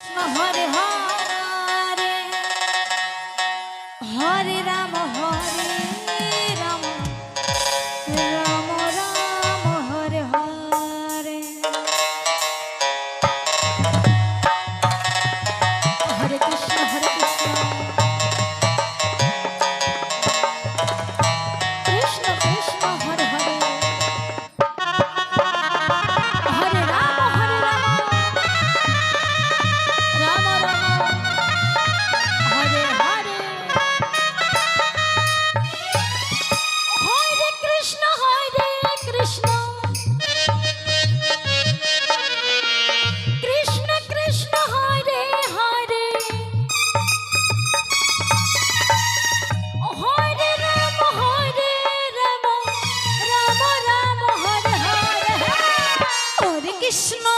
Hare Hare Krishna